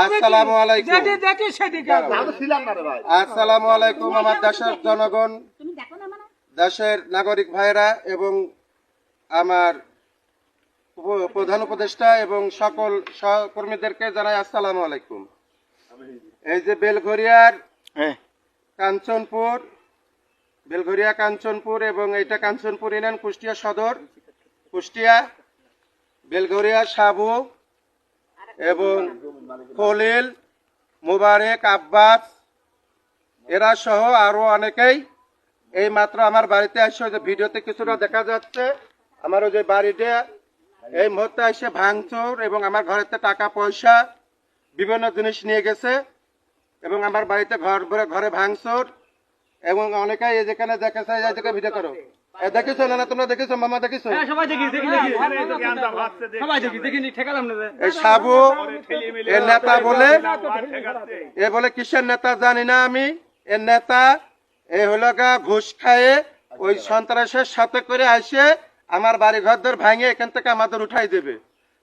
আসসালামু আলাইকুম। যেটি দেখি সেদিকে আসসালামু আলাইকুম আমার দেশের জনগণ তুমি দেখো না মানে? দেশের নাগরিক ভাইরা এবং আমার উপ- প্রধান উপদেষ্টা এবং সকল সহকর্মীদেরকে জানাই আসসালামু আলাইকুম। এই যে বেলঘরিয়ার কাঞ্চনপুর বেলঘরিয়া কাঞ্চনপুর এবং এটা কাঞ্চনপুর ইউনিয়ন কুষ্টিয়া সদর কুষ্টিয়া বেলঘরিয়া সাবু এবং খলিল, মুবারেক, আব্বাস, এরা সহ আরও অনেকেই এই মাত্র আমার বাড়িতে আসছে যে ভিডিওতে কিছুটা দেখা যাচ্ছে। আমার ওই যে বাড়িটা, এই মুহূর্তে এসে ভাঙচুর এবং আমার ঘরেতে টাকা পয়সা, বিভিন্ন জিনিস নিয়ে গেছে এবং আমার বাড়িতে ঘর ঘরে ভাঙচুর। এবং অনেকেই এই যেখানে দেখেছে এই জায়গায় ভিডিও করো। এ দেখেছ না তোমরা দেখেছ মামা দেখেছ? হ্যাঁ, সবাই দেখি দেখি দেখি। সবাই দেখি দেখি নি ঠেকালাম না যে। এই সাবু এর নেতা বলে এ বলে কিসের নেতা জানি না আমি? এর নেতা এ হলো গা ঘুষ খায়ে ওই সন্ত্রাসের সাথে করে আসে আমার বাড়ি ঘরদের ভাঙে এখান থেকে আমাদের উঠাই দেবে।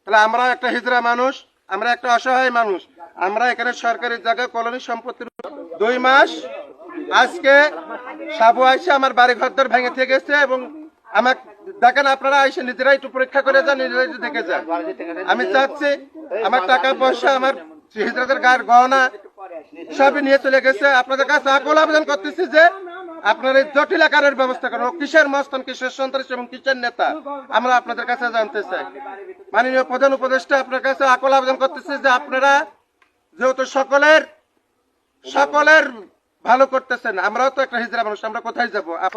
তাহলে আমরা একটা হিজড়া মানুষ আমরা একটা অসহায় মানুষ। আমরা এখানে সরকারি জায়গায় কলোনি সম্পত্তির দুই মাস আজকে সাবু আইসে আমার বাড়ি ঘরদের ভেঙে থেকে গেছে এবং আমার দেখেন আপনারা আইসে নিজেরাই একটু পরীক্ষা করে যান, নিজেরাই একটু দেখে যান। আমি চাচ্ছি আমার টাকা পয়সা, আমার হিজড়াদের গায়ের গহনা সবই নিয়ে চলে গেছে। আপনাদের কাছে আকল আবেদন করতেছি যে আপনার এই জটিল আকারের ব্যবস্থা করেন। কিসের মস্তান কিসের সন্ত্রাস এবং কিসের নেতা, আমরা আপনাদের কাছে জানতে চাই। মাননীয় প্রধান উপদেষ্টা, আপনার কাছে আকল আবেদন করতেছি যে আপনারা যেহেতু সকলের সকলের ভালো করতেছেন আমরাও তো একটা হিজরা মানুষ আমরা কোথায় যাব? আপ-